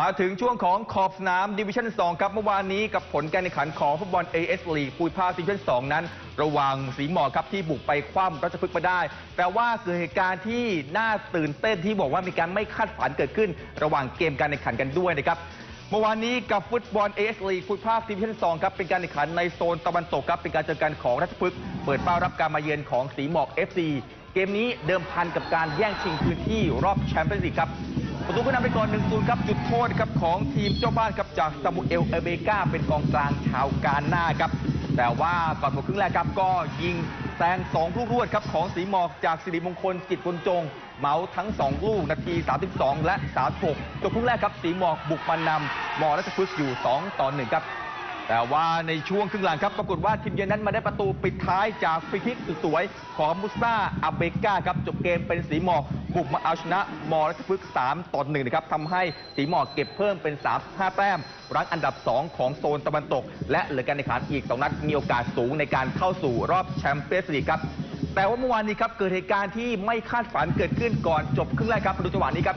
มาถึงช่วงของขอบสนามดิวิชั่น 2 ครับ เมื่อวานนี้กับผลการแข่งขันของฟุตบอล AS League ภูมิภาคดิวิชั่น 2 นั้น ระหว่างสีหมอกครับที่บุกไปคว่ำรัชพฤกษ์มาได้ แต่ว่าเกิดเหตุการณ์ที่น่าตื่นเต้นที่บอกว่ามีการไม่คาดฝันเกิดขึ้น ระหว่างเกมการแข่งขันกันด้วยนะครับเมื่อวานนี้กับฟุตบอล AS League ภูมิภาคดิวิชั่น2ครับ เป็นการแข่งขันในโซนตะวันตกครับ เป็นการเจอกันของรัชพฤกษ์เปิดเป้ารับการมาเยือนของสีหมอก FC เกมนี้เดิมพันกับการแย่งชิงพื้นที่รอบแชมเปี้ยนส์ลีกครับ ประตูขึ้นนำไปก่อน1-0ครับจุดโทษครับของทีมเจ้าบ้านครับจากซามูเอลเอเบกาเป็นกองกลางชาวกาหน้าครับ แต่ว่าก่อนหมดครึ่งแรกครับก็ยิงแซง2ลูกรวดครับของสีหมอกจากสิริมงคลกิจบุญจงเหมาทั้ง 2 ลูก นาที 32 และ 36จบครึ่งแรกครับสีหมอกบุกมานำมอรัชพฤกษ์อยู่ 2 ต่อ 1 ครับ แต่ว่าในช่วงครึ่งหลังครับปรากฏว่าทีมเยือนนั้นมาได้ประตูปิดท้ายจากฟรีคิกสุดสวยของมุสตาอาเบกาครับจบเกมเป็นสีหมอกบุกมาเอาชนะมอรัชพฤกษ์3ต่อ1นะครับทำให้สีหมอกเก็บเพิ่มเป็น 35 แต้ม รั้งอันดับ 2 ของโซนตะวันตก และเหลือการแข่งขันอีก 2 นัดมีโอกาสสูงในการเข้าสู่รอบแชมเปี้ยนส์ลีกครับแต่ว่าเมื่อวานนี้ครับเกิดเหตุการณ์ที่ไม่คาดฝันเกิดขึ้นก่อนจบครึ่งแรกครับดูจังหวะนี้ครับ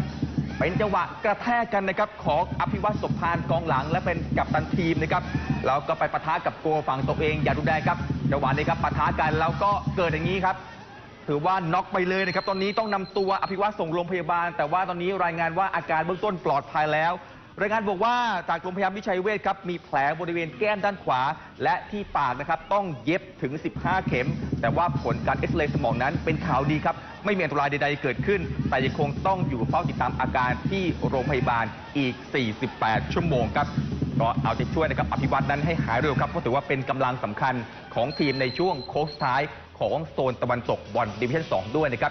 เป็นจังหวะกระแทกกันนะครับของอภิวัตสมพานกองหลัง และเป็นกัปตันทีมนะครับแล้วก็ไปปะทะกับโกฝั่งตัวเองอย่าดูแดงครับจังหวะนี้ครับปะทะกันแล้วก็เกิดอย่างนี้ครับ ถือว่าน็อกไปเลยนะครับ ตอนนี้ต้องนำตัวอภิวัตส่งโรงพยาบาล แต่ว่าตอนนี้รายงานว่าอาการเบื้องต้นปลอดภัยแล้ว รายงานบอกว่าจากโรงพยาบาลวิชัยเวชครับมีแผลบริเวณแก้มด้านขวา และที่ปากนะครับต้องเย็บถึง 15 เข็ม แต่ว่าผลการเอ็กซเรย์สมองนั้นเป็นข่าวดีครับ ไม่มีอันตรายใดๆเกิดขึ้น แต่ยังคงต้องอยู่เฝ้าติดตามอาการที่โรงพยาบาลอีก 48 ชั่วโมงครับก็เอาใจช่วยนะครับอภิวัตนั้นให้หายเร็วครับเพราะถือว่าเป็นกำลังสำคัญของทีมในช่วงโค้งสุดท้ายของโซนตะวันตกบอลดิวิชั่น2ด้วยนะครับ